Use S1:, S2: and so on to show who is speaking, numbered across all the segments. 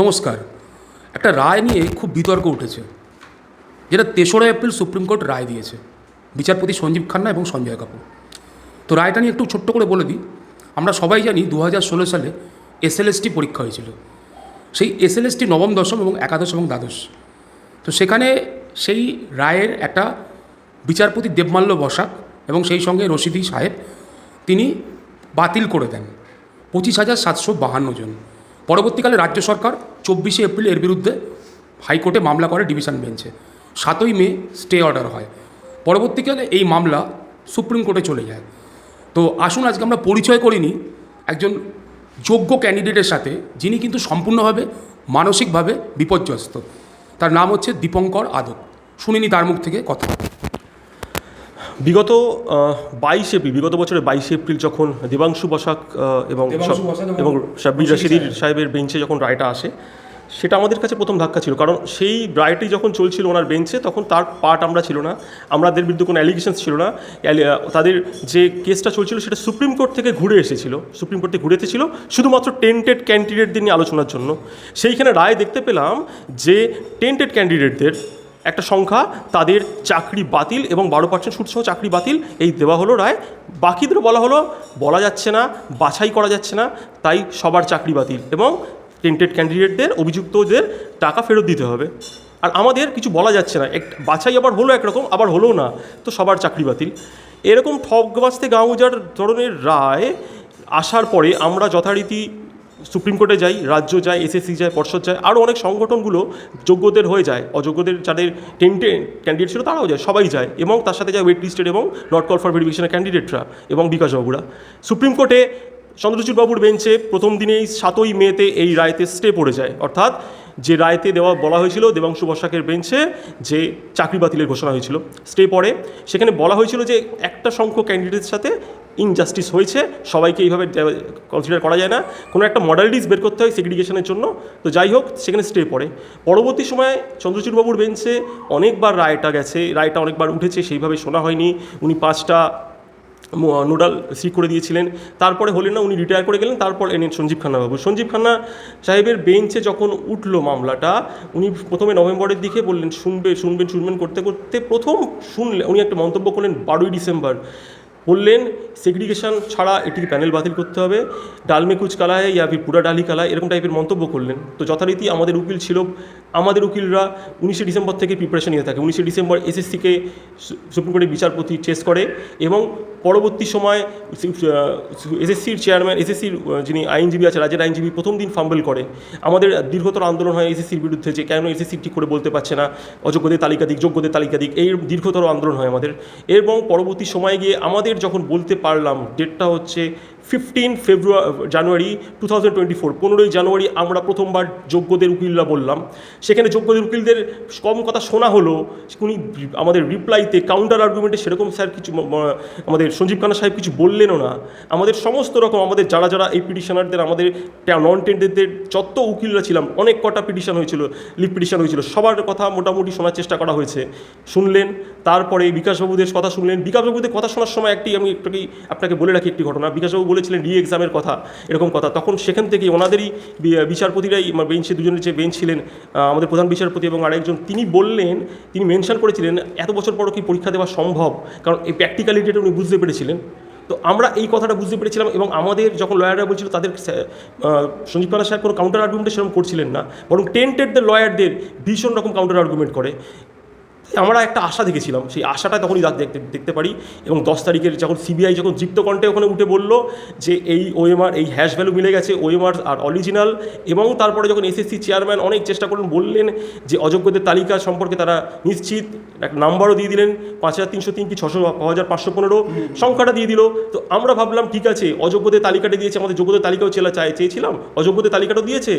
S1: নমস্কার। একটা রায় নিয়ে খুব বিতর্ক উঠেছে, যেটা তেসরা এপ্রিল সুপ্রিম কোর্ট রায় দিয়েছে, বিচারপতি সঞ্জীব খান্না এবং সঞ্জয় কাপুর। তো রায়টা নিয়ে একটু ছোট্ট করে বলে দিই, আমরা সবাই জানি দু হাজার ষোলো সালে এসএলএসটি পরীক্ষা হয়েছিল। সেই এসএলএসটি নবম, দশম এবং একাদশ এবং দ্বাদশ। তো সেখানে সেই রায়ের একটা বিচারপতি দেবমাল্য বসাক এবং সেই সঙ্গে রশিদি সাহেব, তিনি বাতিল করে দেন। পঁচিশ হাজার সাতশো বাহান্ন জন। পরবর্তীকালে রাজ্য সরকার চব্বিশে এপ্রিল এর বিরুদ্ধে হাইকোর্টে মামলা করে ডিভিশন বেঞ্চে। সাতই মে স্টে অর্ডার হয়। পরবর্তীকালে এই মামলা সুপ্রিম কোর্টে চলে যায়। তো আসুন আজকে আমরা পরিচয় করিনি একজন যোগ্য ক্যান্ডিডেটের সাথে, যিনি কিন্তু সম্পূর্ণভাবে মানসিকভাবে বিপর্যস্ত। তার নাম হচ্ছে দীপঙ্কর আদক। শুনিনি তার মুখ থেকে কথা।
S2: বিগত বাইশ এপ্রিল বিগত বছরের বাইশে এপ্রিল যখন দেবাংশু বসাক এবং
S1: এবং
S2: সাব্বির রাশিদির সাহেবের বেঞ্চে যখন রায়টা আসে সেটা আমাদের কাছে প্রথম ধাক্কা ছিল। কারণ সেই রায়টি যখন চলছিল ওনার বেঞ্চে তখন তার পার্ট আমরা ছিল না। আমাদের বিরুদ্ধে কোনো অ্যালিগেশনস ছিল না। তাদের যে কেসটা চলছিল সেটা সুপ্রিম কোর্ট থেকে ঘুরে এসেছিল। সুপ্রিম কোর্ট থেকে ঘুরে এসেছিল শুধুমাত্র টেন্টেড ক্যান্ডিডেটদের নিয়ে আলোচনার জন্য। সেইখানে রায় দেখতে পেলাম যে টেন্টেড ক্যান্ডিডেটদের একটা সংখ্যা, তাদের চাকরি বাতিল এবং বারো পার্সেন্ট সুদ সহ চাকরি বাতিল, এই দেওয়া হলো রায়। বাকিদের বলা হলো, বলা যাচ্ছে না, বাছাই করা যাচ্ছে না, তাই সবার চাকরি বাতিল এবং টেন্টেড ক্যান্ডিডেটদের, অভিযুক্তদের টাকা ফেরত দিতে হবে। আর আমাদের কিছু বলা যাচ্ছে না, এক, বাছাই আবার হলো একরকম, আবার হলো না, তো সবার চাকরি বাতিল। এরকম ঠকবাস্তে গাঁউজার ধরনের রায় আসার পরে আমরা যথারীতি সুপ্রিম কোর্টে যাই, রাজ্য যায় এসএসসি যায়, পর্ষদ যায় আরও অনেক সংগঠনগুলো যোগ্যদের হয়ে যায়, অযোগ্যদের যাদের টেন্টে ক্যান্ডিডেট ছিল তারাও যায়, সবাই যায় এবং তার সাথে যায় ওয়েট লিস্টেড এবং নট কল ফর ভেরিফিকেশনের ক্যান্ডিডেটরা এবং বিকাশবাবুরা সুপ্রিম কোর্টে চন্দ্রচূড় বাবুর বেঞ্চে প্রথম দিনেই সাতই মেতে এই রায়তে স্টে পড়ে যায়। অর্থাৎ যে রায়তে দেওয়া বলা হয়েছিল দেবাংশু বসাকের বেঞ্চে যে চাকরি বাতিলের ঘোষণা হয়েছিল স্টে পড়ে। সেখানে বলা হয়েছিল যে একটা সংখ্যক ক্যান্ডিডেটের সাথে ইনজাস্টিস হয়েছে, সবাইকে এইভাবে কনসিডার করা যায় না। কোনো একটা মডালিটিস বের করতে হয় সেগ্রিগেশনের জন্য। তো যাই হোক, সেখানে স্টে পড়ে। পরবর্তী সময়ে চন্দ্রচূড়বাবুর বেঞ্চে অনেকবার রায়টা গেছে, রায়টা অনেকবার উঠেছে, সেইভাবে শোনা হয়নি। উনি পাঁচটা নোডাল সি করে দিয়েছিলেন। তারপরে হলেন না, উনি রিটায়ার করে গেলেন। তারপর এলেন সঞ্জীব খান্না বাবু সঞ্জীব খান্না সাহেবের বেঞ্চে যখন উঠল মামলাটা, উনি প্রথমে নভেম্বরের দিকে বললেন, শুনবে, শুনবেন শুনবেন করতে করতে। প্রথম শুনলে, উনি একটা মন্তব্য করলেন, বারোই ডিসেম্বর। বললেন সেগ্রিগেশন ছাড়া এটিকে প্যানেল বাতিল করতে হবে। ডালমে কুচ কালায় ইয়া ফির পুরা ডালি কালায়, এরকম টাইপের মন্তব্য করলেন। তো যথারীতি আমাদের উকিল ছিল আমাদের উকিলরা উনিশে ডিসেম্বর থেকে প্রিপারেশন নিয়ে থাকে। উনিশে ডিসেম্বর এসএসসিকে সুপ্রিম কোর্টের বিচারপতি চেস করে এবং পরবর্তী সময় এসএসসির চেয়ারম্যান এসএসসির যিনি আইনজীবী আছে, রাজ্যের আইনজীবী প্রথম দিন ফাম্বল করে। আমাদের দীর্ঘতর আন্দোলন হয় এসএসসির বিরুদ্ধে যে কেন এসএসসি ঠিক করে বলতে পারছে না, অযোগ্যদের তালিকা দিক, যোগ্যদের তালিকা দিক, এই দীর্ঘতর আন্দোলন হয় আমাদের। এবং পরবর্তী সময়ে গিয়ে আমাদের যখন বলতে পারলাম ডেটটা হচ্ছে fifteen February January two thousand twenty four পনেরোই জানুয়ারি আমরা প্রথমবার যোগ্যদের উকিলরা বললাম। সেখানে যোগ্যদের উকিলদের কম কথা শোনা হলো, উনি আমাদের রিপ্লাইতে কাউন্টার আর্গুমেন্টে সেরকম স্যার কিছু আমাদের সঞ্জীব খান্না সাহেব কিছু বললেনও না। আমাদের সমস্ত রকম, আমাদের যারা যারা এই পিটিশনারদের আমাদের নন টেন্ডেরদের যত উকিলরা ছিলাম, অনেক কটা পিটিশন হয়েছিল লিপ পিটিশন হয়েছিল, সবার কথা মোটামুটি শোনার চেষ্টা করা হয়েছে। শুনলেন, তারপরে বিকাশবাবুদের কথা শুনলেন। বিকাশবাবুদের কথা শোনার সময় একটি আমি একটু আপনাকে বলে রাখি একটি ঘটনা। বিকাশবাবু বলেছিলেন রি এক্সামের কথা, এরকম কথা। তখন সেখান থেকে ওনাদেরই বিচারপতিরাই বেঞ্চে দুজনের যে বেঞ্চ ছিলেন আমাদের প্রধান বিচারপতি এবং আরেকজন, তিনি বললেন, তিনি মেনশন করেছিলেন, এত বছর পরও কি পরীক্ষা দেওয়া সম্ভব? কারণ এই প্র্যাকটিক্যালিটিটা উনি বুঝতে পেরেছিলেন। তো আমরা এই কথাটা বুঝতে পেরেছিলাম এবং আমাদের যখন লয়াররা বলছিল, তাদের সঞ্জীব খান্না সাহেব কোনো কাউন্টার আর্গুমেন্টে সেরকম করছিলেন না। বরং টেন্টেডদের লয়ারদের ভীষণ রকম কাউন্টার আর্গুমেন্ট করে। আমরা একটা আশা দেখেছিলাম। সেই আশাটা তখনই দেখতে দেখতে পারি এবং দশ তারিখের যখন সিবিআই যখন যুক্ত কণ্ঠে ওখানে উঠে বলল যে এই ওএমআর এই হ্যাশ ভ্যালু মিলে গেছে ওএমআর আর অরিজিনাল এবং তারপরে যখন এসএসসি চেয়ারম্যান অনেক চেষ্টা করলেন, বললেন যে অযোগ্যদের তালিকা সম্পর্কে তারা নিশ্চিত একটা নাম্বারও দিয়ে দিলেন, পাঁচ হাজার তিনশো তিন কি ছশো হাজার পাঁচশো পনেরো সংখ্যাটা দিয়ে দিল। তো আমরা ভাবলাম, ঠিক আছে, অযোগ্যদের তালিকাটা দিয়েছে, আমাদের যোগ্যদের তালিকাও চেলা চাই, চেয়েছিলাম, অযোগ্যদের তালিকাটাও দিয়েছে।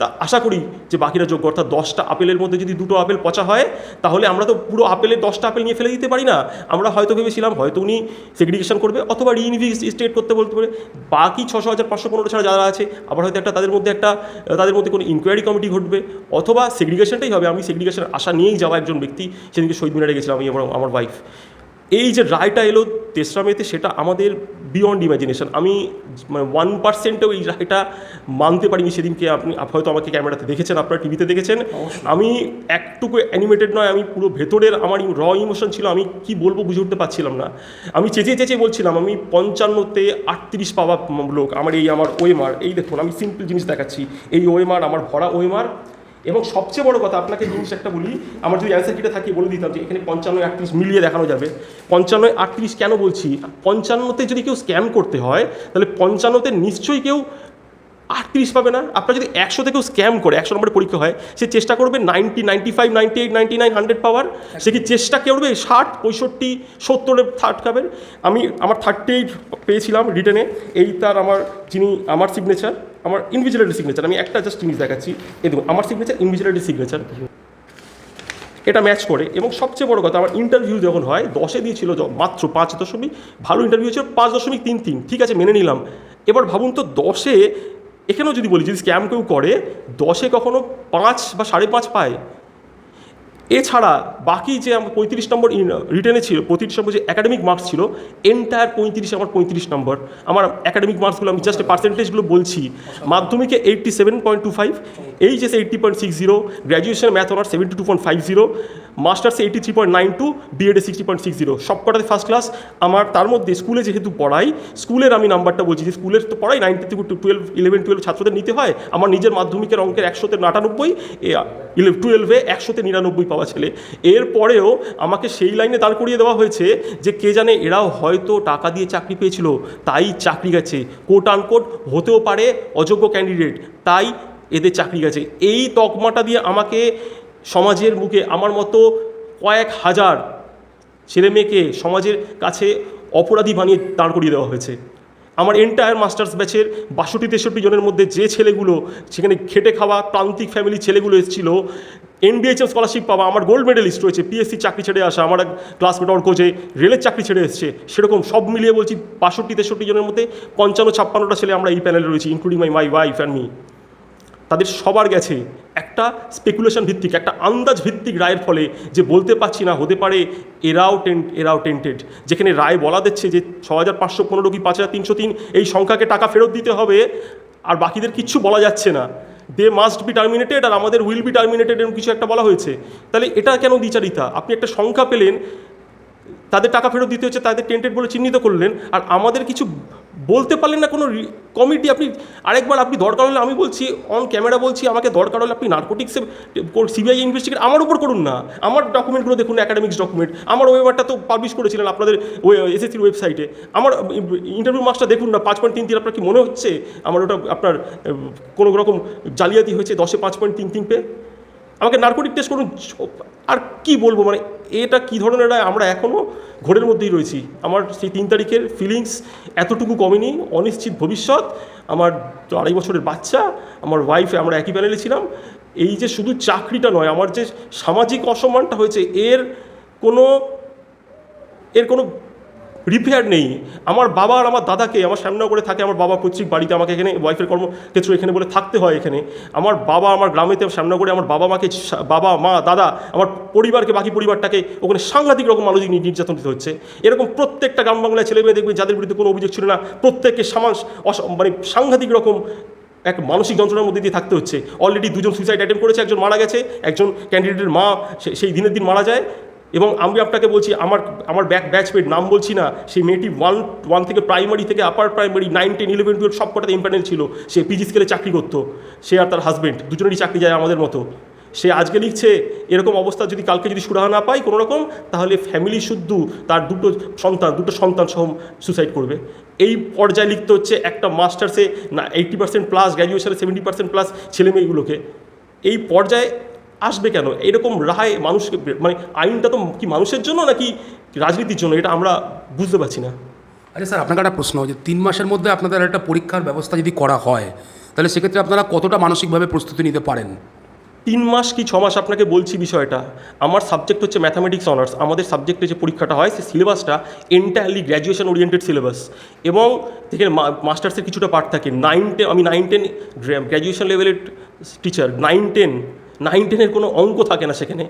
S2: তা আশা করি যে বাকিরা যোগ্য, অর্থাৎ দশটা আপেলের মধ্যে যদি দুটো আপেল পচা হয়, তাহলে আমরা তো পুরো আপেলের দশটা আপেল নিয়ে ফেলে দিতে পারি না। আমরা হয়তো ভেবেছিলাম, হয়তো উনি সেগ্রিগেশন করবে অথবা রিইনভেস্টিগেট করতে বলতে পারে। বাকি ছশো হাজার পাঁচশো পনেরো ছাড়া যারা আছে আবার হয়তো একটা তাদের মধ্যে একটা তাদের মধ্যে কোনো ইনকোয়ারি কমিটি ঘটবে। অথবা সেগ্রিগেশনটাই হবে। আমি সেগ্রিগেশন আশা নিয়েই যাওয়া একজন ব্যক্তি। সেদিনকে শহীদ মিনারে গেছিলাম আমি এবং আমার ওয়াইফ এই যে রায়টা এলো তেসরা মেতে সেটা আমাদের বিয়ন্ড ইমাজিনেশন আমি মানে ওয়ান পার্সেন্টেও এই রায়টা মানতে পারিনি সেদিনকে। আপনি হয়তো আমাকে ক্যামেরাতে দেখেছেন আপনারা টিভিতে দেখেছেন। আমি একটুকু অ্যানিমেটেড নয় আমি পুরো ভেতরের আমার র ইমোশন ছিল আমি কি বলব বুঝে উঠতে পারছিলাম না। আমি চেঁচিয়ে চেঁচিয়ে বলছিলাম আমি পঞ্চান্নতে আটত্রিশ পাওয়া লোক আমার এই আমার ওয়েমার এই দেখুন আমি সিম্পল জিনিস দেখাচ্ছি। এই ওয়েমার আমার ভরা ওয়েমার এবং সবচেয়ে বড় কথা, আপনাকে জিনিস একটা বলি, আমার যদি অ্যান্সার কিটে থাকে, বলে দিতাম যে এখানে পঞ্চান্ন আটত্রিশ মিলিয়ে দেখানো যাবে। পঞ্চান্ন আটত্রিশ কেন বলছি? পঞ্চান্নতে যদি কেউ স্ক্যাম করতে হয়, তাহলে পঞ্চান্নতে নিশ্চয়ই কেউ আটত্রিশ পাবে না। আপনার যদি একশো থেকেও স্ক্যাম করে, একশো নম্বরের পরীক্ষা হয়, সে চেষ্টা করবে ninety ninety five, ninety eight, ninety nine, hundred পাওয়ার। সে কি চেষ্টা করবে? ষাট, পঁয়ষট্টি, সত্তরে থার্ড খাবেন। আমি আমার থার্টি এইট পেয়েছিলাম রিটেনে এই তার আমার, যিনি, আমার সিগনেচার আমার ইনভিজিলেটের সিগনেচার আমি একটা জাস্ট জিনিস দেখাচ্ছি। এই দেখুন, আমার সিগনেচার ইনভিজিলেটের সিগনেচার এটা ম্যাচ করে, এবং সবচেয়ে বড় কথা, আমার ইন্টারভিউ যখন হয়, দশে দিয়েছিল মাত্র পাঁচ দশমিক, ভালো ইন্টারভিউ ছিল পাঁচ দশমিক তিন তিন, ঠিক আছে, মেনে নিলাম। এবার ভাবুন তো, দশে, এখানেও যদি বলি, যদি স্ক্যাম কেউ করে, দশে কখনো পাঁচ বা সাড়ে পাঁচ পায় এছাড়া বাকি যে আমার পঁয়ত্রিশ নম্বর রিটার্নে ছিল, পঁয়ত্রিশ নম্বর যে একাডেমিক মার্কস ছিল এন্টায়ার পঁয়ত্রিশে আমার পঁয়ত্রিশ নম্বর। আমার একাডেমিক মার্কসগুলো আমি জাস্ট পার্সেন্টেজগুলো বলছি। মাধ্যমিকে eighty seven point two five এইচএসে eighty point six zero graduation math honour seventy two point five zero masters eighty three point nine two বিএডে sixty point six zero সবকটাতে ফার্স্ট ক্লাস আমার তার মধ্যে স্কুলে যেহেতু পড়াই স্কুলের আমি নাম্বারটা বলছি যে স্কুলের তো পড়াই নাইনটি থেকে টুয়েলভ ইলেভেন টুয়েলভ ছাত্রদের নিতে হয়। আমার নিজের মাধ্যমিকের অঙ্কের একশোতে আটানব্বই টুয়েলভে একশোতে নিরানব্বই পাওয়া ছেলে। এরপরেও আমাকে সেই লাইনে দাঁড় করিয়ে দেওয়া হয়েছে যে, কে জানে এরাও হয়তো টাকা দিয়ে চাকরি পেয়েছিল। তাই চাকরি গেছে। কোট আনকোট হতেও পারে অযোগ্য ক্যান্ডিডেট তাই এদের চাকরি গেছে। এই তকমাটা দিয়ে আমাকে সমাজের মুখে আমার মতো কয়েক হাজার ছেলে মেয়েকে সমাজের কাছে অপরাধী বানিয়ে দাঁড় করিয়ে দেওয়া হয়েছে। আমার এন্টায়ার মাস্টার্স ব্যাচের বাষট্টি, তেষট্টি জনের মধ্যে যে ছেলেগুলো, সেখানে খেটে খাওয়া প্রান্তিক ফ্যামিলি ছেলেগুলো এসেছিল এনবিএইচএম স্কলারশিপ পাওয়া, আমার গোল্ড মেডেলিস্ট রয়েছে পিএসসি চাকরি ছেড়ে আসা, আমার এক ক্লাসমেট অর্ক যে রেলের চাকরি ছেড়ে এসছে, সেরকম সব মিলিয়ে বলছি বাষট্টি, তেষট্টি জনের মধ্যে পঞ্চান্ন, ছাপ্পান্নটা ছেলে আমরা এই প্যানেলে রয়েছি including my my wife and me তাদের সবার গেছে। একটা স্পেকুলেশন ভিত্তিক, একটা আন্দাজ ভিত্তিক রায়ের ফলে যে বলতে পারছি না, হতে পারে এরাও টেন্ট এরাও টেন্টেড। যেখানে রায় বলা দিচ্ছে যে ছ হাজার পাঁচশো পনেরো কি পাঁচ হাজার তিনশো তিন, এই সংখ্যাকে টাকা ফেরত দিতে হবে, আর বাকিদের কিচ্ছু বলা যাচ্ছে না। দে মাস্ট বি টার্মিনেটেড আর আমাদের উইল বি টার্মিনেটেড এরকম কিছু একটা বলা হয়েছে। তাহলে এটা কেন দ্বিচারিতা? আপনি একটা সংখ্যা পেলেন, তাদের টাকা ফেরত দিতে হচ্ছে, তাদের টেন্টেড বলে চিহ্নিত করলেন, আর আমাদের কিছু বলতে পারলেন না কোনো কমিটি, আপনি আরেকবার আপনি দরকার হলে আমি বলছি অন ক্যামেরা বলছি, আমাকে দরকার হলে আপনি নার্কোটিক্সে সিবিআই ইনভেস্টিগেট আমার উপর করুন না। আমার ডকুমেন্টগুলো দেখুন একাডেমিক্স ডকুমেন্ট আমার ওয়েবারটা তো পাবলিশ করেছিলেন আপনাদের এসএসসির ওয়েবসাইটে আমার ইন্টারভিউ মার্কসটা দেখুন না, পাঁচ পয়েন্ট তিন তিন, আপনার কি মনে হচ্ছে? আমার ওটা আপনার কোনো রকম জালিয়াতি হয়েছে, দশে পাঁচ পয়েন্ট তিন তিন পেয়ে আমাকে নার্কোটিক টেস্ট করুন আর কি বলব মানে এটা কি ধরনের? আমরা এখনও ঘোরের মধ্যেই রয়েছি আমার সেই তিন তারিখের ফিলিংস এতটুকু কমেনি, অনিশ্চিত ভবিষ্যৎ, আমার আড়াই বছরের বাচ্চা, আমার ওয়াইফ আমরা একই প্যানেলে ছিলাম এই যে শুধু চাকরিটা নয়, আমার যে সামাজিক অসম্মানটা হয়েছে, এর কোনো এর কোনো রিপেয়ার নেই। আমার বাবা আর আমার দাদাকে আমার শ্যামনগরে থাকে, আমার বাবা পৈতৃক বাড়িতে আমাকে এখানে ওয়াইফের কর্মক্ষেত্র এখানে বলে থাকতে হয় এখানে। আমার বাবা আমার গ্রামেতে শ্যামনগরে আমার বাবা মাকে বাবা, মা, দাদা, আমার পরিবারকে, বাকি পরিবারটাকে ওখানে সাংঘাতিক রকম মানসিক নির্যাতন দিতে হচ্ছে। এরকম প্রত্যেকটা গ্রাম বাংলায় ছেলে মেয়ে দেখবেন যাদের বিরুদ্ধে কোনো অভিযোগ ছিল না, প্রত্যেককে অস- মানে সাংঘাতিক রকম এক মানসিক যন্ত্রণার মধ্যে দিয়ে থাকতে হচ্ছে। অলরেডি দুজন সুইসাইড অ্যাটেম্প করেছে, একজন মারা গেছে, একজন ক্যান্ডিডেটের মা সেই দিনের দিন মারা যায়। এবং আমি আপনাকে বলছি, আমার আমার ব্যাক ব্যাচমেট নাম বলছি না, সেই মেয়েটি ওয়ান ওয়ান থেকে প্রাইমারি থেকে upper primary nine ten eleven twelve সব কটাতে ইম্প্যানেল ছিল। সে পিজি স্কেলে চাকরি করতো। সে আর তার হাজব্যান্ড দুজনেরই চাকরি যায় আমাদের মতো। সে আজকে লিখছে, এরকম অবস্থা যদি কালকে যদি সুরাহা না পাই কোনো রকম, তাহলে ফ্যামিলি শুদ্ধ, তার দুটো সন্তান দুটো সন্তান সহ সুসাইড করবে। এই পর্যায়ে লিখতে হচ্ছে, একটা মাস্টার্সে না এইট্টি পার্সেন্ট প্লাস গ্র্যাজুয়েশনে সেভেন্টি পার্সেন্ট প্লাস ছেলেমেয়েগুলোকে। এই পর্যায়ে আসবে কেন? এরকম রায় মানুষকে মানে আইনটা তো কি মানুষের জন্য নাকি রাজনীতির জন্য? এটা আমরা বুঝতে পারছি না।
S1: আচ্ছা স্যার আপনাকে একটা প্রশ্ন যে তিন মাসের মধ্যে আপনাদের একটা পরীক্ষার ব্যবস্থা যদি করা হয় তাহলে সেক্ষেত্রে আপনারা কতটা মানসিকভাবে প্রস্তুতি নিতে পারেন?
S2: তিন মাস কি ছ মাস? আপনাকে বলছি বিষয়টা। আমার সাবজেক্ট হচ্ছে ম্যাথামেটিক্স অনার্স আমাদের সাবজেক্টে যে পরীক্ষাটা হয় সেই সিলেবাসটা এন্টায়ারলি গ্র্যাজুয়েশন ওরিয়েন্টেড সিলেবাস এবং দেখেন মাস্টার্সের কিছুটা পার্ট থাকে। নাইন টেন আমি নাইন টেন গ্র্যাজুয়েশন লেভেলের টিচার নাইন টেন নাইন টেনের কোনো অঙ্ক থাকে না সেখানে।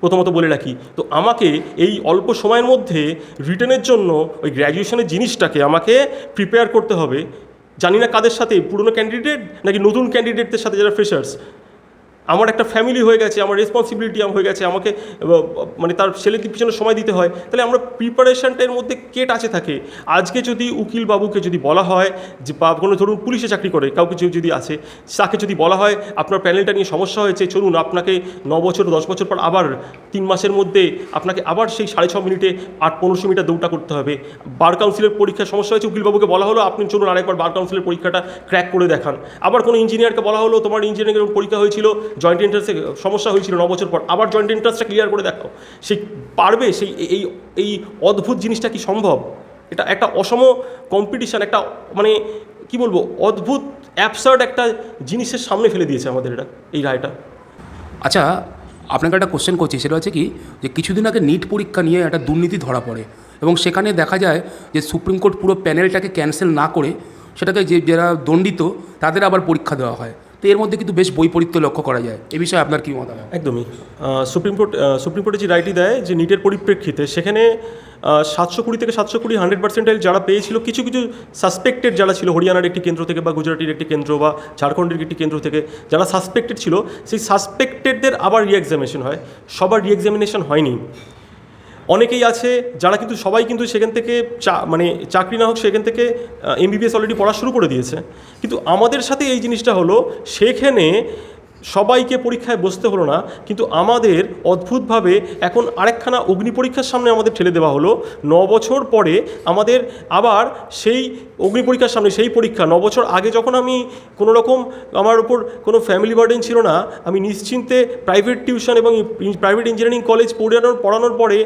S2: প্রথমত বলে রাখি। তো আমাকে এই অল্প সময়ের মধ্যে রিটার্নের জন্য ওই গ্র্যাজুয়েশনের জিনিসটাকে আমাকে প্রিপেয়ার করতে হবে। জানি না কাদের সাথে, পুরনো ক্যান্ডিডেট নাকি নতুন ক্যান্ডিডেটদের সাথে যারা ফ্রেশার্স আমার একটা ফ্যামিলি হয়ে গেছে, আমার রেসপন্সিবিলিটি হয়ে গেছে, আমাকে মানে তার ছেলের পিছনে সময় দিতে হয়। তাহলে আমরা প্রিপারেশনটার মধ্যে কে টাচে থাকে? আজকে যদি উকিল বাবুকে যদি বলা হয় যে, বা কোনো ধরুন পুলিশে চাকরি করে, কাউকে কেউ যদি আছে তাকে যদি বলা হয়, আপনার প্যানেলটা নিয়ে সমস্যা হয়েছে, চলুন আপনাকে ন বছর, দশ বছর পর আবার তিন মাসের মধ্যে আপনাকে আবার সেই সাড়ে ছ মিনিটে আট পনেরোশো মিটার দৌড়টা করতে হবে। বার কাউন্সিলের পরীক্ষার সমস্যা হয়েছে উকিলবাবুকে বলা হলো, আপনি চলুন আরেকবার বার কাউন্সিলের পরীক্ষাটা ক্র্যাক করে দেখান। আবার কোনো ইঞ্জিনিয়ারকে বলা হলো, তোমার ইঞ্জিনিয়ারিং পরীক্ষা হয়েছিল জয়েন্ট এন্ট্রান্সে সমস্যা হয়েছিল ন বছর পর। আবার জয়েন্ট এন্ট্রান্সটা ক্লিয়ার করে দেখাও। সেই পারবে? সেই, এই এই অদ্ভুত জিনিসটা কি সম্ভব? এটা একটা অসম কম্পিটিশান একটা মানে কি বলব, অদ্ভুত অ্যাবসার্ড একটা জিনিসের সামনে ফেলে দিয়েছে আমাদের এটা, এই রায়টা।
S1: আচ্ছা আপনাকে একটা কোশ্চেন করছি, সেটা হচ্ছে কি, যে কিছুদিন আগে নিট পরীক্ষা নিয়ে একটা দুর্নীতি ধরা পড়ে এবং সেখানে দেখা যায় যে সুপ্রিম কোর্ট পুরো প্যানেলটাকে ক্যান্সেল না করে সেটাকে যে, যারা দণ্ডিত, তাদের আবার পরীক্ষা দেওয়া হয়। তো এর মধ্যে কিন্তু বেশ বৈপরীত্য লক্ষ্য করা যায়। এ বিষয়ে আপনার কী মতামত?
S2: একদমই। সুপ্রিম কোর্ট সুপ্রিম কোর্টে যে রায়টি দেয় যে নিটের পরিপ্রেক্ষিতে, সেখানে সাতশো কুড়ি থেকে সাতশো কুড়ি হান্ড্রেড পার্সেন্টাইল যারা পেয়েছিল, কিছু কিছু সাসপেক্টেড যারা ছিল, হরিয়ানার একটি কেন্দ্র থেকে বা গুজরাটের একটি কেন্দ্র বা ঝাড়খণ্ডের একটি কেন্দ্র থেকে যারা সাসপেক্টেড ছিল, সেই সাসপেক্টেডদের আবার রিএক্সামিনেশন হয়। সবার রিএক্সামিনেশন হয়নি। অনেকেই আছে যারা কিন্তু সবাই কিন্তু সেখান থেকে চা মানে চাকরি না হোক সেখান থেকে এমবিবিএস অলরেডি পড়া শুরু করে দিয়েছে। কিন্তু আমাদের সাথে এই জিনিসটা হলো, সেখানে সবাইকে পরীক্ষায় বসতে হলো না, কিন্তু আমাদের অদ্ভুতভাবে এখন আরেকখানা অগ্নি পরীক্ষার সামনে আমাদের ঠেলে দেওয়া হলো। ন বছর পরে আমাদের আবার সেই অগ্নি পরীক্ষার সামনে, সেই পরীক্ষা, ন বছর আগে যখন আমি কোনো রকম আমার উপর কোনো ফ্যামিলি বার্ডেন ছিল না, আমি নিশ্চিন্তে প্রাইভেট টিউশন এবং প্রাইভেট ইঞ্জিনিয়ারিং কলেজ পড়ানোর পড়ানোর পরে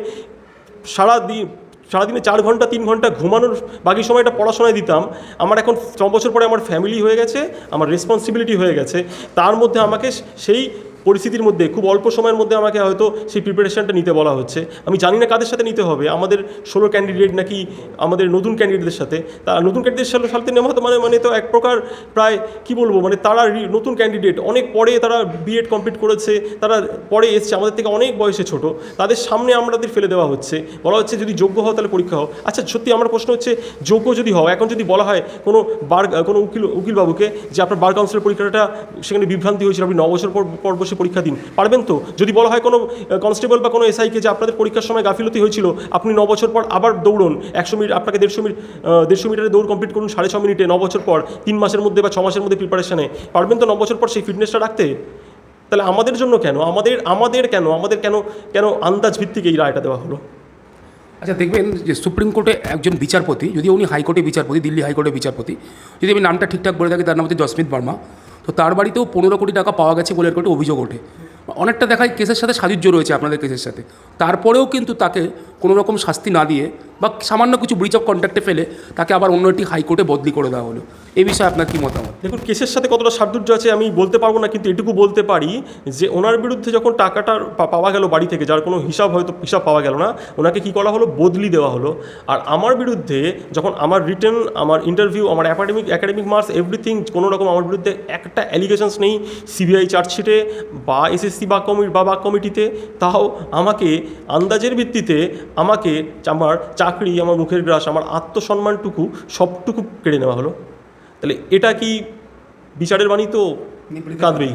S2: সারা দিন সারাদিনে চার ঘণ্টা, তিন ঘণ্টা ঘুমানোর বাকি সময়টা পড়াশোনায় দিতাম। আমার এখন ছ বছর পরে আমার ফ্যামিলি হয়ে গেছে, আমার রেসপন্সিবিলিটি হয়ে গেছে। তার মধ্যে আমাকে সেই পরিস্থিতির মধ্যে, খুব অল্প সময়ের মধ্যে আমাকে হয়তো সেই প্রিপারেশনটা নিতে বলা হচ্ছে। আমি জানি না কাদের সাথে নিতে হবে। আমাদের ষোলো ক্যান্ডিডেট নাকি আমাদের নতুন ক্যান্ডিডেটদের সাথে। তা নতুন ক্যান্ডিডেটের সাথে নেওয়া হতো মানে মানে তো এক প্রকার প্রায়, কি বলব মানে তারা নতুন ক্যান্ডিডেট অনেক পরে তারা বিএড কমপ্লিট করেছে, তারা পরে এসছে। আমাদের থেকে অনেক বয়সে ছোট। তাদের সামনে আমাদের ফেলে দেওয়া হচ্ছে। বলা হচ্ছে যদি যোগ্য হও তাহলে পরীক্ষা হও। আচ্ছা সত্যি আমার প্রশ্ন হচ্ছে, যোগ্য যদি হও, এখন যদি বলা হয় কোনো বার, কোনো উকিল, উকিলবাবুকে যে আপনার বার কাউন্সিলের পরীক্ষাটা সেখানে বিভ্রান্তি হয়েছিল, আপনি ন বছর পর পর বসে পরীক্ষা দিন। পারবেন তো? যদি বলা হয় কোনো কনস্টেবল বা কোনো এসআইকে যে আপনাদের পরীক্ষার সময় গাফিলতি হয়েছিল, আপনি ন বছর পর আবার দৌড়ুন। একশো মিনিট, আপনাকে দেড়শো মিনিট দেড়শো মিটারে দৌড় কমপ্লিট করুন সাড়ে ছ মিনিটে, ন বছর পর, তিন মাসের মধ্যে বা ছ মাসের মধ্যে প্রিপারেশনে পারবেন তো ন বছর পর সেই ফিটনেসটা রাখতে? তাহলে আমাদের জন্য কেন? আমাদের আমাদের কেন? আমাদের কেন কেন আন্দাজ ভিত্তিক এই রায়টা দেওয়া হলো?
S1: আচ্ছা দেখবেন যে সুপ্রিম কোর্টে একজন বিচারপতি, যদি উনি হাইকোর্টে বিচারপতি, দিল্লি হাইকোর্টের বিচারপতি, যদি আমি নামটা ঠিকঠাক বলে থাকি, তার নাম হচ্ছে জসমিত বর্মা। তো তার বাড়িতেও পনেরো কোটি টাকা পাওয়া গেছে বলে একটা অভিযোগ ওঠে। অনেকটা দেখায় কেসের সাথে সাজুজ্য রয়েছে আপনাদের কেসের সাথে। তারপরেও কিন্তু তাকে কোনো রকম শাস্তি না দিয়ে বা সামান্য কিছু ব্রিচ অফ কন্ট্যাক্টে ফেলে তাকে আবার অন্য একটি হাইকোর্টে বদলি করে দেওয়া হলো। এই বিষয়ে আপনার কী মতামত?
S2: দেখুন, কেসের সাথে কতটা সার্দুর্য আছে আমি বলতে পারব না, কিন্তু এটুকু বলতে পারি যে ওনার বিরুদ্ধে যখন টাকাটা পাওয়া গেল বাড়ি থেকে, যার কোনো হিসাব হয়তো, হিসাব পাওয়া গেল না, ওনাকে কী করা হলো? বদলি দেওয়া হলো। আর আমার বিরুদ্ধে যখন আমার রিটার্ন আমার ইন্টারভিউ আমার অ্যাকাডেমিক অ্যাকাডেমিক মার্কস এভরিথিং কোনো রকম আমার বিরুদ্ধে একটা অ্যালিগেশনস নেই সিবিআই চার্জশিটে বা এসএসসি বা কমিটি বা বাক কমিটিতে তাও আমাকে আন্দাজের ভিত্তিতে আমাকে আমার চাকরি, আমার মুখের গ্রাস, আমার আত্মসম্মানটুকু সবটুকু কেড়ে নেওয়া হলো। তাহলে এটা কি বিচারের বাণী তো কাঁদবেই।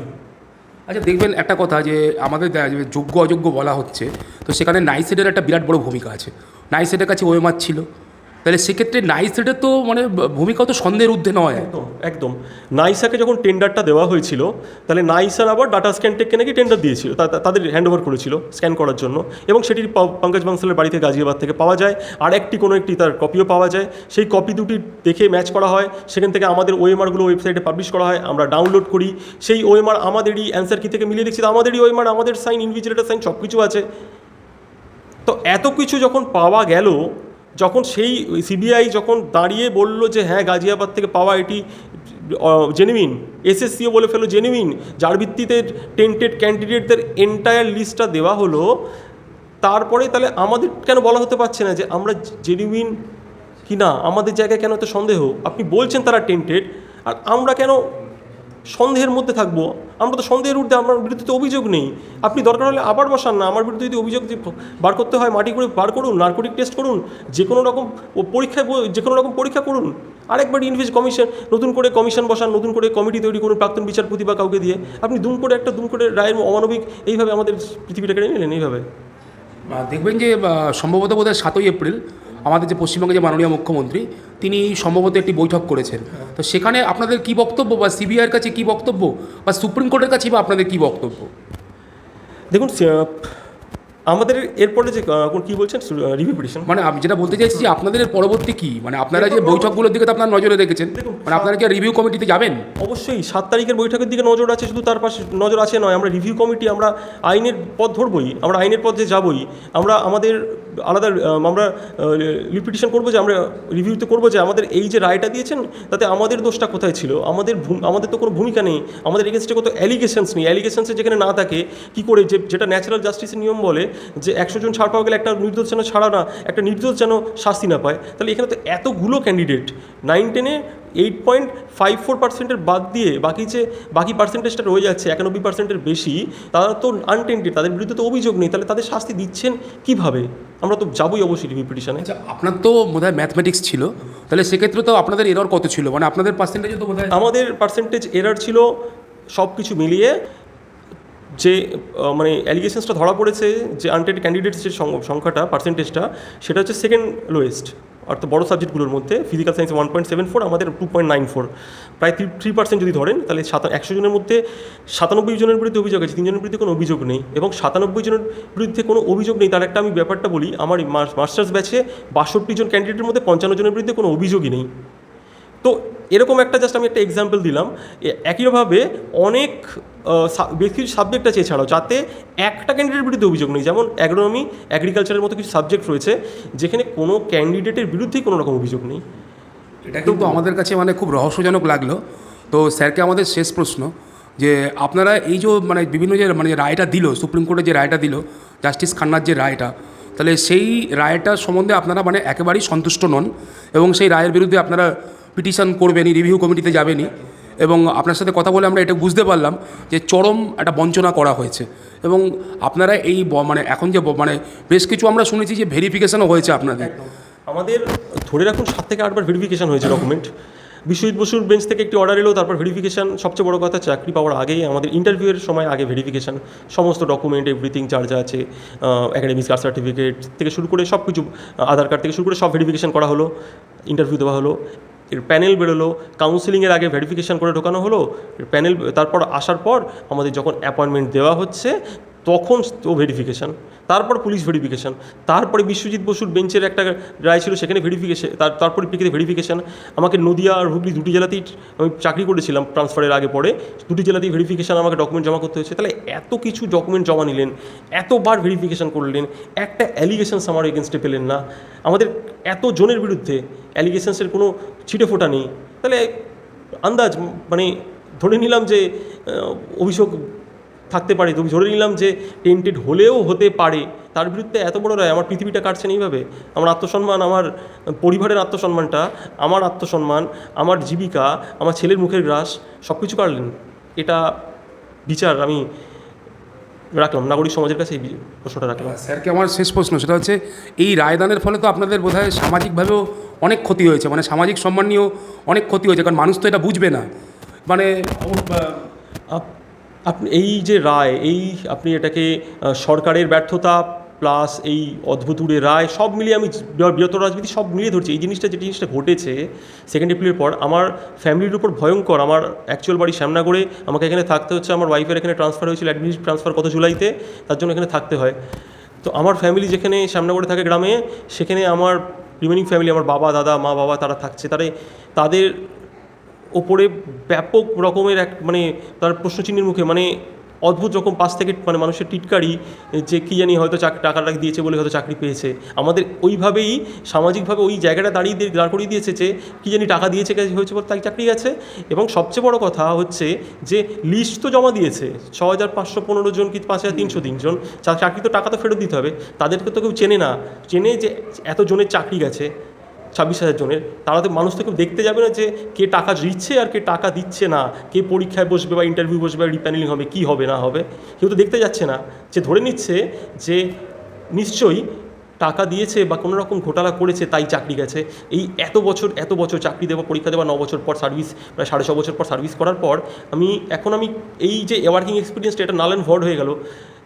S1: আচ্ছা দেখবেন একটা কথা যে আমাদের যোগ্য অযোগ্য বলা হচ্ছে তো সেখানে নাইসেটের একটা বিরাট বড় ভূমিকা আছে। নাইসেটের কাছে ওয়েমার ছিল। তাহলে সেক্ষেত্রে নাইসেটের তো মানে ভূমিকা তো সন্দেহের ঊর্ধ্বে নয়।
S2: একদম একদম। নাইসাকে যখন টেন্ডারটা দেওয়া হয়েছিল, তাহলে নাইসার আবার ডাটা স্ক্যান টেককে নাকি টেন্ডার দিয়েছিল তাদের হ্যান্ড ওভার করেছিল স্ক্যান করার জন্য। এবং সেটি প- পঙ্কজ বাংসলের বাড়িতে গাজিয়াবাদ থেকে পাওয়া যায়, আর একটি কোনো একটি তার কপিও পাওয়া যায়। সেই কপি দুটি দেখে ম্যাচ করা হয়, সেখান থেকে আমাদের ওএমআরগুলো ওয়েবসাইটে পাবলিশ করা হয়, আমরা ডাউনলোড করি। সেই ওএমআর আমাদেরই অ্যান্সার কি থেকে মিলিয়ে দেখছি? আমাদেরই ওএমআর আমাদের সাইন ইনভিজিলেটার সাইন সব কিছু আছে। তো এত কিছু যখন পাওয়া গেল যখন সেই সিবিআই যখন দাঁড়িয়ে বলল যে হ্যাঁ গাজিয়াবাদ থেকে পাওয়া এটি জেনুইন এসএসসিও বলে ফেলো জেনুইন যার ভিত্তিতে টেন্টেড ক্যান্ডিডেটদের এন্টায়ার লিস্টটা দেওয়া হলো, তারপরে তাহলে আমাদের কেন বলা হতে পারছে না যে, আমরা জেনুইন কি না আমাদের জায়গায় কেন এত সন্দেহ? আপনি বলছেন তারা টেন্টেড আর আমরা কেন সন্দেহের মধ্যে থাকব। আমরা তো সন্দেহের ঊর্ধ্বে, আমার বিরুদ্ধে তো অভিযোগ নেই। আপনি দরকার হলে আবার বসান না। আমার বিরুদ্ধে যদি অভিযোগ বার করতে হয়, মাটি করে বার করুন, নার্কোটিক টেস্ট করুন যে কোনো রকম পরীক্ষায় যে কোনো রকম পরীক্ষা করুন। আরেকবার ইনভেস্ট কমিশন, নতুন করে কমিশন বসান, নতুন করে কমিটি তৈরি করুন, প্রাক্তন বিচারপতি বা কাউকে দিয়ে। আপনি দুম করে একটা, দুম করে রায়ের অমানবিক এইভাবে আমাদের পৃথিবীটাকে নিলেন এইভাবে।
S1: দেখবেন যে সম্ভবত বোধহয় সাতই এপ্রিল আমাদের যে পশ্চিমবঙ্গের যে মাননীয় মুখ্যমন্ত্রী তিনি সম্ভবত একটি বৈঠক করেছেন। তো সেখানে আপনাদের কি বক্তব্য বা সিবিআইয়ের কাছে কি বক্তব্য বা সুপ্রিম কোর্টের কাছে বা আপনাদের কি বক্তব্য?
S2: দেখুন আমাদের এরপরে যে কি বলছেন? রিভিউ পিটিশন
S1: মানে আমি যেটা বলতে চাইছি যে আপনাদের পরবর্তী কি? মানে আপনারা যে বৈঠকগুলোর দিকে তো আপনারা নজরে রেখেছেন। মানে আপনারা কি রিভিউ কমিটিতে যাবেন?
S2: অবশ্যই সাত তারিখের বৈঠকের দিকে নজর আছে শুধু তার পাশে নজর আছে নয় আমরা রিভিউ কমিটি আমরা আইনের পথ ধরবই আমরা আইনের পথে যাবই আমরা আমাদের আলাদা আমরা রিপিটিশন করব যে আমরা রিভিউতে করব যে আমাদের এই যে রায়টা দিয়েছেন, তাতে আমাদের দোষটা কোথায় ছিল? আমাদের আমাদের তো কোনো ভূমিকা নেই। আমাদের এগেনস্টে কত অ্যালিগেশনস নেই। অ্যালিগেশনসে যেখানে না থাকে, কি করে যে, যেটা ন্যাচারাল জাস্টিসের নিয়ম বলে যে একশো জন ছাড় পাওয়া গেলে একটা নির্দোষ যেন ছাড়া না, একটা নির্দোষ যেন শাস্তি না পায়, তাহলে এখানে তো এতগুলো ক্যান্ডিডেট নাইন টেনে এইট পয়েন্ট ফাইভ ফোর পার্সেন্টের বাদ দিয়ে বাকি যে বাকি পার্সেন্টেজটা রয়ে যাচ্ছে একানব্বই পার্সেন্টের বেশি তারা তো আনটেন্টেড তাদের বিরুদ্ধে তো অভিযোগ নেই তাহলে তাদের শাস্তি দিচ্ছেন কীভাবে? আমরা তো যাবোই অবশ্যই রিভিউ পিটিশনে
S1: আচ্ছা আপনার তো বোধ হয় ম্যাথমেটিক্স ছিল তাহলে সেক্ষেত্রে তো আপনাদের এরর কত ছিল? মানে আপনাদের পার্সেন্টেজও তো বোধহয়
S2: আমাদের পার্সেন্টেজ এরার ছিল সব কিছু মিলিয়ে যে মানে অ্যালিগেশনসটা ধরা পড়েছে যে আনটেড ক্যান্ডিডেটস যে সংখ্যাটা পার্সেন্টেজটা সেটা হচ্ছে সেকেন্ড লোয়েস্ট অর্থাৎ বড় সাবজেক্টগুলোর মধ্যে physical science one point seven four আমাদের টু পয়েন্ট নাইন ফোর প্রায় থ্রি থ্রি পার্সেন্ট যদি ধরেন, তাহলে সাত, একশো জনের মধ্যে সাতানব্বই জনের বিরুদ্ধে অভিযোগ আছে, তিনজনের বিরুদ্ধে কোনো অভিযোগ নেই এবং সাতানব্বই জনের বিরুদ্ধে কোনো অভিযোগ নেই, তার একটা আমি ব্যাপারটা বলি, আমার মাস্টার্স ব্যাচে বাষট্টি জন ক্যান্ডিডেটের মধ্যে পঞ্চান্ন জনের বিরুদ্ধে কোনো অভিযোগই নেই। তো এরকম একটা জাস্ট আমি একটা এক্সাম্পল দিলাম। একইভাবে অনেক বেশ কিছু সাবজেক্ট আছে এছাড়াও যাতে একটা ক্যান্ডিডেটের বিরুদ্ধে অভিযোগ নেই। যেমন অ্যাগ্রোনমি অ্যাগ্রিকালচারের মতো কিছু সাবজেক্ট রয়েছে যেখানে কোনো ক্যান্ডিডেটের বিরুদ্ধেই কোনো রকম অভিযোগ নেই।
S1: এটা কিন্তু আমাদের কাছে মানে খুব রহস্যজনক লাগল। তো স্যারকে আমাদের শেষ প্রশ্ন যে আপনারা এই যে মানে বিভিন্ন যে মানে রায়টা দিল সুপ্রিম কোর্টে যে রায়টা দিল জাস্টিস খান্নার যে রায়টা তাহলে সেই রায়টা সম্বন্ধে আপনারা মানে একেবারেই সন্তুষ্ট নন এবং সেই রায়ের বিরুদ্ধে আপনারা পিটিশন করবেনই রিভিউ কমিটিতে যাবেনই এবং আপনার সাথে কথা বলে আমরা এটা বুঝতে পারলাম যে চরম একটা বঞ্চনা করা হয়েছে। এবং আপনারা এই মানে এখন যে মানে বেশ কিছু আমরা শুনেছি যে ভেরিফিকেশনও হয়েছে আপনাদের।
S2: আমাদের ধরে রাখুন সাত থেকে আটবার ভেরিফিকেশন হয়েছে ডকুমেন্ট বিশ্বজিৎ বসুর বেঞ্চ থেকে একটি অর্ডার এলো, তারপর ভেরিফিকেশন সবচেয়ে বড় কথা চাকরি পাওয়ার আগেই আমাদের ইন্টারভিউয়ের সময় আগে ভেরিফিকেশন সমস্ত ডকুমেন্ট এভরিথিং চার্জ আছে একাডেমিক কাস্ট সার্টিফিকেট থেকে শুরু করে সব কিছু আধার কার্ড থেকে শুরু করে সব ভেরিফিকেশন করা হলো ইন্টারভিউ দেওয়া হলো। এর প্যানেল বেরোলো কাউন্সিলিংয়ের আগে ভেরিফিকেশান করে ঢোকানো হলো প্যানেল, তারপর আসার পর আমাদের যখন অ্যাপয়েন্টমেন্ট দেওয়া হচ্ছে তখন তো ভেরিফিকেশান তারপর পুলিশ ভেরিফিকেশান তারপরে বিশ্বজিৎ বসুর বেঞ্চের একটা রায় ছিল, সেখানে ভেরিফিকেশান তার তারপরে প্রিকিতে ভেরিফিকেশান আমাকে নদিয়া আর হুগলি দুটি জেলাতেই আমি চাকরি করেছিলাম ট্রান্সফারের আগে পরে, দুটি জেলাতেই ভেরিফিকেশান আমাকে ডকুমেন্ট জমা করতে হয়েছে, তাহলে এত কিছু ডকুমেন্ট জমা নিলেন, এতবার ভেরিফিকেশান করলেন, একটা অ্যালিগেশনস আমার এগেনস্টে পেলেন না, আমাদের এত জনের বিরুদ্ধে অ্যালিগেশনসের কোনো ছিটে ফোটা নেই, তাহলে আন্দাজ মানে ধরে নিলাম যে অভিযোগ থাকতে পারে। তুমি ধরে নিলাম যে টেন্টেড হলেও হতে পারে। তার বিরুদ্ধে এত বড় রায় আমার পৃথিবীটা কাটছে না এইভাবে। আমার আত্মসম্মান আমার পরিবারের আত্মসম্মানটা আমার আত্মসম্মান আমার জীবিকা আমার ছেলের মুখের গ্রাস সব কিছু কাটলেন। এটা বিচার আমি রাখলাম নাগরিক সমাজের কাছে এই প্রশ্নটা রাখলাম।
S1: স্যারকে আমার শেষ প্রশ্ন সেটা হচ্ছে এই রায়দানের ফলে তো আপনাদের বোধহয় সামাজিকভাবেও অনেক ক্ষতি হয়েছে। মানে সামাজিক সম্মান নিয়েও অনেক ক্ষতি হয়েছে কারণ মানুষ তো এটা বুঝবে না। মানে
S2: আপনি এই যে রায়, এই আপনি এটাকে সরকারের ব্যর্থতা প্লাস এই অদ্ভুতুরে রায়, সব মিলিয়ে আমি বৃহ- বৃহত্তর রাজনীতি সব মিলিয়ে ধরছি। এই জিনিসটা, যে জিনিসটা ঘটেছে সেকেন্ড এপ্রিলের পর, আমার ফ্যামিলির উপর ভয়ঙ্কর। আমার অ্যাকচুয়াল বাড়ি শ্যামনগরে, আমাকে এখানে থাকতে হচ্ছে, আমার ওয়াইফের এখানে ট্রান্সফার হয়েছিল অ্যাডমিনিস্ট্রেটিভ ট্রান্সফার কত জুলাইতে, তার জন্য এখানে থাকতে হয়। তো আমার ফ্যামিলি যেখানে শ্যামনগরে থাকে গ্রামে, সেখানে আমার রিমেনিং ফ্যামিলি আমার বাবা, দাদা, মা, বাবা, তারা থাকছে। তারা, তাদের ওপরে ব্যাপক রকমের এক মানে তার প্রশ্নচিহ্নের মুখে মানে অদ্ভুত রকম পাশ থেকে মানে মানুষের টিটকারি, যে কী জানি হয়তো চাক টাকাটা দিয়েছে বলে হয়তো চাকরি পেয়েছে। আমাদের ওইভাবেই, সামাজিকভাবে ওই জায়গাটা দাঁড়িয়ে দিয়ে, দাঁড় করিয়ে দিয়েছে যে কী জানি টাকা দিয়েছে কাজ হয়েছে বলে তাই চাকরি গেছে এবং সবচেয়ে বড় কথা হচ্ছে যে লিস্ট তো জমা দিয়েছে ছ হাজার পাঁচশো পনেরো জন কি পাঁচ হাজার তিনশো তিনজন চাকরি তো টাকা তো ফেরত দিতে হবে। তাদেরকে তো কেউ চেনে না। চেনে যে এত জনের চাকরি গেছে। ছাব্বিশ হাজার জনের, তারা তো মানুষ তো কেউ দেখতে যাবে না যে কে টাকা দিচ্ছে আর কে টাকা দিচ্ছে না, কে পরীক্ষায় বসবে বা ইন্টারভিউ বসবে বা রিপ্যানেলিং হবে, কী হবে, না হবে। কেউ তো দেখতে যাচ্ছে না যে ধরে নিচ্ছে যে নিশ্চয়ই টাকা দিয়েছে বা কোনো রকম ঘোটালা করেছে, তাই চাকরি গেছে। এই এত বছর এত বছর চাকরি দেওয়া, পরীক্ষা দেওয়া, ন বছর পর সার্ভিস প্রায় সাড়ে ছ বছর পর সার্ভিস করার পর আমি, এখন আমি এই যে ওয়ার্কিং এক্সপিরিয়েন্সটা এটা নাল অ্যান্ড ভয়েড হয়ে গেল।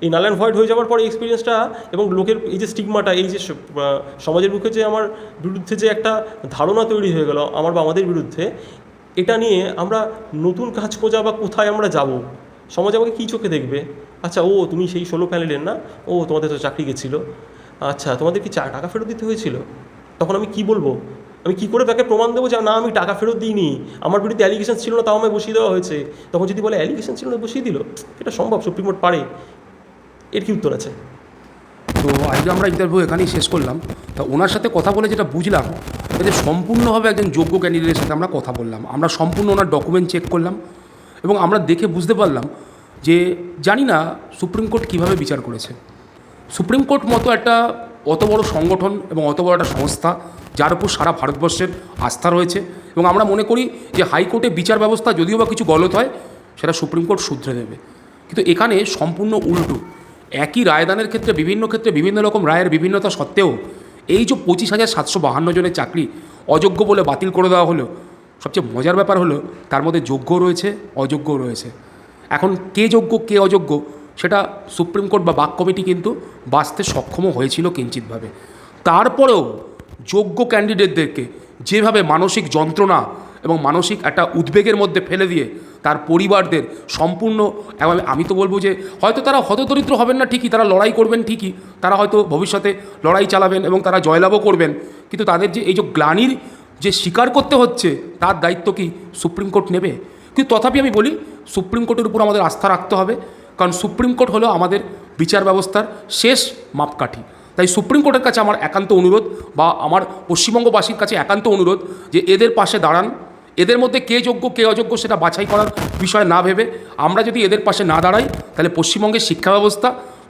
S2: এই নাল অ্যান্ড ভয়েড হয়ে যাওয়ার পর এক্সপিরিয়েন্সটা এবং লোকের এই যে স্টিগমাটা এই যে সমাজের মুখে যে আমার বিরুদ্ধে যে একটা ধারণা তৈরি হয়ে গেল, আমার বা আমাদের বিরুদ্ধে, এটা নিয়ে আমরা নতুন কাজ খোঁজা বা কোথায় আমরা যাব? সমাজ আমাকে কী চোখে দেখবে? আচ্ছা ও, তুমি সেই ষোলো প্যানেলের না? ও, তোমাদের তো চাকরি গেছিল। আচ্ছা তোমাদের কি টাকা ফেরত দিতে হয়েছিল? তখন আমি কি বলব? আমি কি করে তাকে প্রমাণ দেবো যে না, আমি টাকা ফেরত দিইনি? আমার বিরুদ্ধে অ্যালিগেশন ছিল না, তাও আমায় বসিয়ে দেওয়া হয়েছে। তখন যদি বলে অ্যালিগেশন ছিল না, বসিয়ে দিল? এটা সম্ভব, সুপ্রিম কোর্ট পারে। এর কি উত্তর আছে?
S1: তো আজকে আমরা ইন্টারভিউ এখানেই শেষ করলাম। তা ওনার সাথে কথা বলে যেটা বুঝলাম যে সম্পূর্ণভাবে একজন যোগ্য ক্যান্ডিডেটের সাথে আমরা কথা বললাম। আমরা সম্পূর্ণ ওনার ডকুমেন্ট চেক করলাম এবং আমরা দেখে বুঝতে পারলাম যে জানি না সুপ্রিম কোর্ট কীভাবে বিচার করেছে। সুপ্রিম কোর্ট মতো একটা অত বড় সংগঠন এবং অত বড় একটা সংস্থা, যার উপর সারা ভারতবর্ষের আস্থা রয়েছে এবং আমরা মনে করি যে হাইকোর্টে বিচার ব্যবস্থা যদিও বা কিছু গলত হয়, সেটা সুপ্রিম কোর্ট শুধরে দেবে কিন্তু এখানে সম্পূর্ণ উল্টো। একই রায়দানের ক্ষেত্রে বিভিন্ন ক্ষেত্রে বিভিন্ন রকম রায়ের বিভিন্নতা সত্ত্বেও এই যে পঁচিশ হাজার সাতশো বাহান্ন জনের চাকরি অযোগ্য বলে বাতিল করে দেওয়া হলো, সবচেয়ে মজার ব্যাপার হলো তার মধ্যে যোগ্য রয়েছে অযোগ্য রয়েছে। এখন কে যোগ্য, কে অযোগ্য সেটা সুপ্রিম কোর্ট বা বাক কমিটি কিন্তু বাঁচতে সক্ষমও হয়েছিল কিঞ্চিতভাবে। তারপরেও যোগ্য ক্যান্ডিডেটদেরকে যেভাবে মানসিক যন্ত্রণা এবং মানসিক একটা উদ্বেগের মধ্যে ফেলে দিয়ে তার পরিবারদের সম্পূর্ণ আমি তো বলব যে হয়তো তারা হতদরিদ্র হবেন না ঠিকই, তারা লড়াই করবেন ঠিকই, তারা হয়তো ভবিষ্যতে লড়াই চালাবেন এবং তারা জয়লাভও করবেন। কিন্তু তাদের যে এই যে গ্লানির যে স্বীকার করতে হচ্ছে, তার দায়িত্ব কি সুপ্রিম কোর্ট নেবে? কিন্তু তথাপি আমি বলি, সুপ্রিম কোর্টের উপর আমাদের আস্থা রাখতে হবে, কারণ সুপ্রিম কোর্ট হলো আমাদের বিচার ব্যবস্থার শেষ মাপকাঠি। তাই সুপ্রিম কোর্টের কাছে আমার একান্ত অনুরোধ বা আমার পশ্চিমবঙ্গবাসীর কাছে একান্ত অনুরোধ যে এদের পাশে দাঁড়ান এদের মধ্যে কে যোগ্য, কে অযোগ্য সেটা বাছাই করার বিষয় না ভেবে আমরা যদি এদের পাশে না দাঁড়াই, তাহলে পশ্চিমবঙ্গের শিক্ষা ব্যবস্থা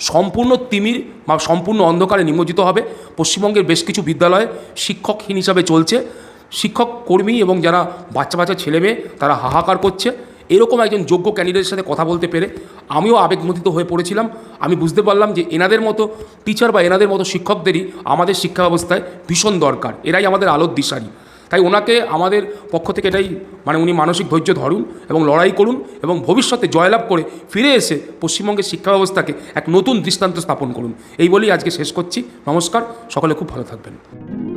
S1: সম্পূর্ণ তিমির বা সম্পূর্ণ অন্ধকারে নিমজ্জিত হবে। পশ্চিমবঙ্গের বেশ কিছু বিদ্যালয়ে শিক্ষকহীন হিসাবে চলছে। শিক্ষক কর্মী এবং যারা বাচ্চা বাচ্চা ছেলে মেয়ে, তারা হাহাকার করছে। এরকম একজন যোগ্য ক্যান্ডিডেটের সাথে কথা বলতে পেরে আমিও আবেগমতিত হয়ে পড়েছিলাম। আমি বুঝতে পারলাম যে এনাদের মতো টিচার বা এনাদের মতো শিক্ষকদেরই আমাদের শিক্ষা ব্যবস্থায় ভীষণ দরকার। এরাই আমাদের আলোর দিশারি। তাই ওনাকে আমাদের পক্ষ থেকে এটাই মানে উনি মানসিক ধৈর্য ধরুন এবং লড়াই করুন এবং ভবিষ্যতে জয়লাভ করে ফিরে এসে পশ্চিমবঙ্গের শিক্ষা ব্যবস্থাকে এক নতুন দৃষ্টান্ত স্থাপন করুন। এই বলেই আজকে শেষ করছি। নমস্কার। সকলে খুব ভালো থাকবেন।